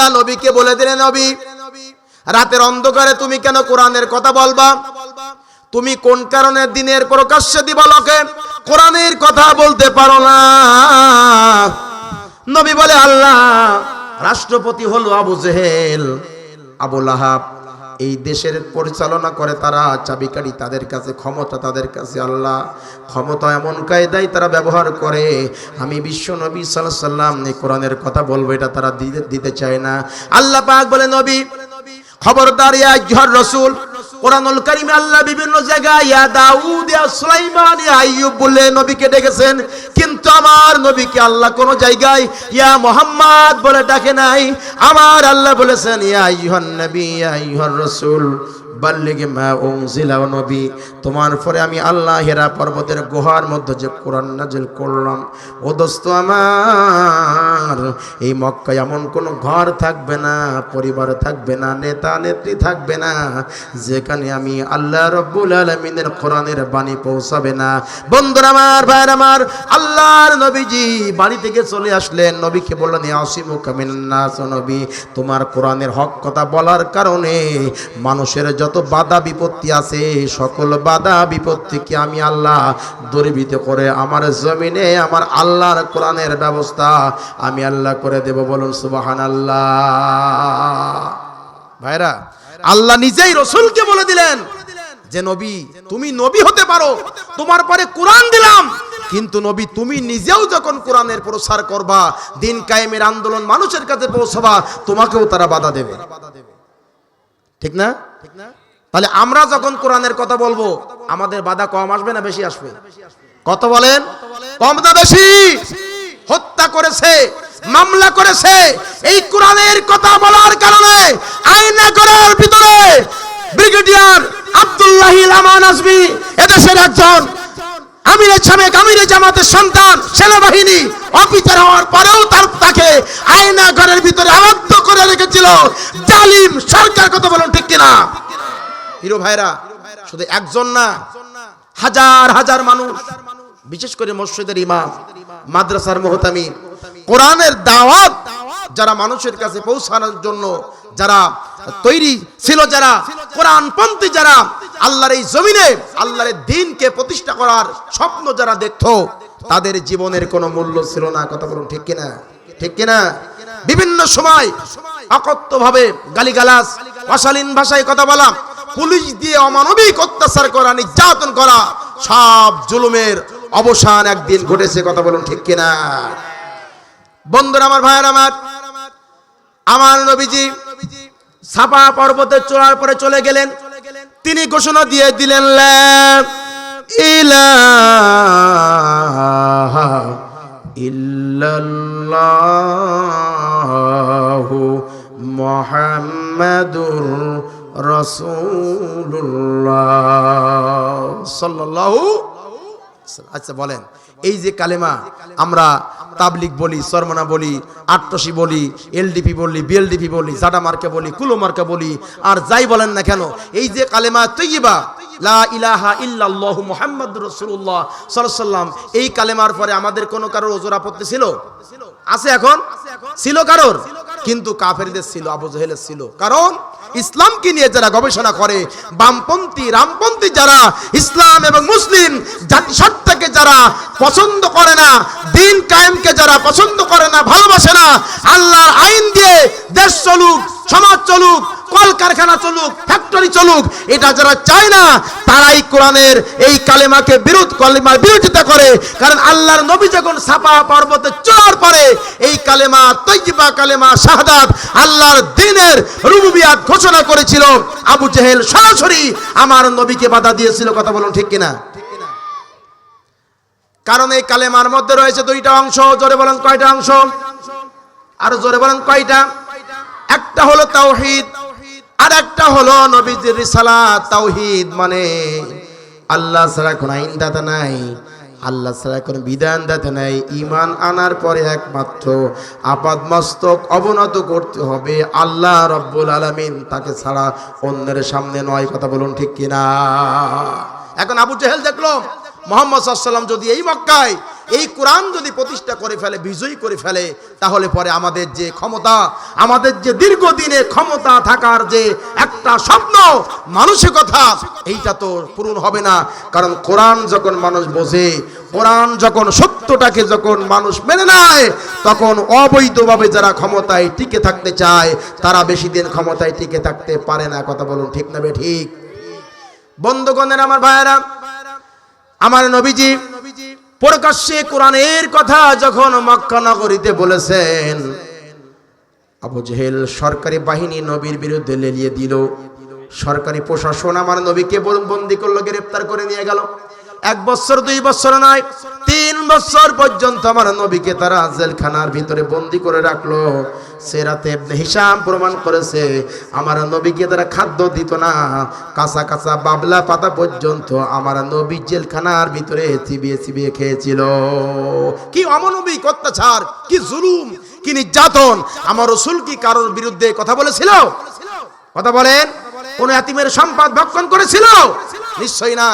আল্লাহ নবীকে বলে দিলেন, নবী, রাতের অন্ধকারে তুমি কেন কোরআনের কথা বলবা? তুমি কোন কারণে দিনের প্রকাশ্যে দিবা লোকে? কোরআনের কথা বলতে পারো না। নবী বলে, আল্লাহ, রাষ্ট্রপতি হলো আবু জেহেল, আবু লাহাব। এই দেশের পরিচালনা করে তারা চাবিকাড়ি তাদের কাছে, ক্ষমতা তাদের কাছে, আল্লাহ ক্ষমতা এমন কায়দায় তারা ব্যবহার করে। আমি বিশ্ব নবী সাল্লাহ সাল্লাম কোরআনের কথা বলব, এটা তারা দিতে দিতে চায় না। আল্লাহ পাক বলে, নবী, খবরদার ইয়া রসুল কোরআনুল কারিমে আল্লাহ বিভিন্ন জায়গায়, ইয়া দাউদ, ইয়া সুলাইমান, ইয়া আইয়ুব বলে নবীকে ডেকেছেন। কিন্তু আমার নবীকে আল্লাহ কোন জায়গায় ইয়া মোহাম্মদ বলে ডাকে নাই। আমার আল্লাহ বলেছেন, ইয়া আইয়ুহান নবী, ইয়া আইয়ুহার রাসূল, বাল্লিগে মা উনজিলা নবী, তোমার পরে আমি আল্লাহ হেরা পর্বতের গুহার মধ্যে যে কোরআন নাজিল করলাম। ও দোস্ত আমার এই মক্কায় এমন কোনো ঘর থাকবে না, পরিবার থাকবে না, নেতা, নেত্রী থাকবে না, যেখানে আমি আল্লাহ রব্বুল আলমিনের কোরআনের বাণী পৌঁছাবে না। বন্ধুরা আমার, ভাইয়ের আমার, আল্লাহর নবীজি বাড়ি থেকে চলে আসলেন। নবীকে বললেন আসিমু কামিনাস নবী, তোমার কোরআনের হক কথা বলার কারণে মানুষের যত বাধা বিপত্তি আছে, সকল বাধা বিপত্তিকে আমি আল্লাহ দরিবিত করে আমার জমিনে, আমার আল্লাহর কোরআনের ব্যবস্থা আমি আল্লাহ করে দেব বলুন সুবাহান আল্লাহ ভাইরা, আল্লাহ নিজেই রসুলকে বলে দিলেন যে, নবী, তুমি নবী হতে পারো, তোমার পরে কোরআন দিলাম। কিন্তু নবী, তুমি নিজেও যখন কোরআনের প্রসার করবা, দিন কায়েমের আন্দোলন মানুষের কাছে পৌঁছবা, তোমাকেও তারা বাধা দেবে। ঠিক না? তাহলে আমরা যখন কোরআনের কথা বলব, আমাদের বাধা কম আসবে না বেশি আসবে? কত বলেন? কম না বেশি? হত্যা করেছে, মামলা করেছে, এই কোরআনের কথা বলার কারণে আইনা করার ভিতরে ব্রিগেডিয়ার আব্দুল্লাহ আমান আসবি এদেশের একজন আয়না ঘরের ভিতরে আবদ্ধ করে রেখেছিল। সরকার ঠিক কিনা? হিরো একজন না, হাজার হাজার মানুষ বিশেষ করে মসজিদের ইমাম, মাদ্রাসার মোহতামি কোরআনের দাওয়াত যারা মানুষের কাছে পৌঁছানোর জন্য যারা তৈরি ছিল, যারা কোরআনপন্থী, যারা আল্লাহর এই জমিনে, আল্লাহর দিনকে প্রতিষ্ঠা করার স্বপ্ন যারা দেখতো, তাদের জীবনের কোনো মূল্য ছিল না। কথা বলুন, ঠিক কিনা? ঠিক কিনা? বিভিন্ন সময় অকথ্য ভাবে গালিগালাজ, অশালীন ভাষায় কথা বলা, পুলিশ দিয়ে অমানবিক অত্যাচার করা, নির্যাতন করা, সব জুলুমের অবসান একদিন ঘটেছে, কথা বলুন ঠিক কিনা? বন্ধুরা আমার ভাইয়ের আমার আমার নবীজি সাপা পর্বতে চড়ার পরে চলে গেলেন। তিনি ঘোষণা দিয়ে দিলেন ইল্লাল্লাহু মুহাম্মাদুর রাসূলুল্লাহ সাল্লাল্লাহু আচ্ছা বলেন। এই যে কালেমা, আমরা তাবলিক বলি, সরমনা বলি আটটসি বলি, এলডিপি বলি, বিএলডিপি বলি, জাডা মার্কে বলি, কুলো মার্কে বলি, আর যাই বলেন না কেন, এই যে কালেমা তৈবা ইলাহা এই কালেমার পরে আমাদের কোনো কারোর ওজোর আপত্তি ছিল? আছে এখন? ছিল কারোর? কিন্তু কাফেরদের ছিল, আবু জাহেলের ছিল। কারণ ইসলামকে নিয়ে যারা গবেষণা করে, বামপন্থী, রামপন্থী যারা, ইসলাম এবং মুসলিম জাতিসত্তাকে যারা পছন্দ করে না, দিন কায়েমকে যারা পছন্দ করে না, ভালোবাসে না, আল্লাহর আইন দিয়ে দেশ চলুক। সমাজ চলুক, কলকারখানা চলুক ফ্যাক্টরি চলুক, এটা যারা চায় না, তারাই কোরআনের এই কালেমাকে বিরোধ, কালেমার বিরোধিতা করে। কারণ আল্লাহর নবী যখন সাপা পর্বতে চড়ার পরে এই কালেমা তৈবা কালেমা শাহাদাত আল্লাহর দিনের রুবুবিয়াত ঘোষণা করেছিল। আবু জেহেল সরাসরি আমার নবীকে বাধা দিয়েছিল, কথা বলুন ঠিক কিনা? কারণ এই কালেমার মধ্যে রয়েছে দুইটা অংশ, জোরে বলেন কয়টা অংশ? আর জোরে বলেন কয়টা? একটা হলো তাওহিদ, আর একটা হলো নবীজির রিসালাত তাওহিদ মানে আল্লাহ ছাড়া কোনো আইন দাতা নাই, আল্লাহ ছাড়া কোনো বিধান দাতা নাই। ইমান আনার পরে একমাত্র আপাদ মস্তক অবনত করতে হবে। আল্লাহ রব্বুল আলামিন তাকে ছাড়া অন্যের সামনে নয়, কথা বলুন ঠিক কিনা? এখন আবু জেহেল দেখল। মোহাম্মদ সাল্লাম যদি এই মক্কায় এই কোরআন যদি প্রতিষ্ঠা করে ফেলে, বিজয়ী করে ফেলে, তাহলে পরে আমাদের যে ক্ষমতা, আমাদের যে দীর্ঘদিনে ক্ষমতা থাকার যে একটা স্বপ্ন, মানসিকতা, এইটা তো পূরণ হবে না। কারণ কোরআন যখন মানুষ বোঝে, কোরআন যখন সত্যটাকে যখন মানুষ মেনে নেয়, তখন অবৈধভাবে যারা ক্ষমতায় টিকে থাকতে চায়, তারা বেশি দিন ক্ষমতায় টিকে থাকতে পারে না। কথা বলুন ঠিক না বে ঠিক? বন্ধুগণের, আমার ভাইয়েরা আমার নবীজি প্রকাশ্যে কোরআনের কথা যখন মক্কা নগরীতে বলেছেন, আবু জেহেল সরকারি বাহিনী নবীর বিরুদ্ধে লেলিয়ে দিল। সরকারি প্রশাসন আমার নবীকে বন্দী করল, গ্রেপ্তার করে নিয়ে গেল। এক বছর, দুই বছর নয় বছর পর্যন্ত আমার নবীকে তারা জেলখানার ভিতরে বন্দি করে রাখল। সেরাতে হিসাম প্রমাণ করেছে, আমার নবীকে তারা খাদ্য দিত না। কাঁচা কাঁচা বাবলা পাতা পর্যন্ত আমার নবী জেলখানার ভিতরে চিবিয়ে চিবিয়ে খেয়েছিল। কি অমানবিক অত্যাচার, কি জুলুম, কি নির্যাতন। আমার রসুল কি কারোর বিরুদ্ধে কথা বলেছিল? কথা বলেন। কোন এতিমের সম্পদ ভক্ষণ করেছিল? নিশ্চয়ই না।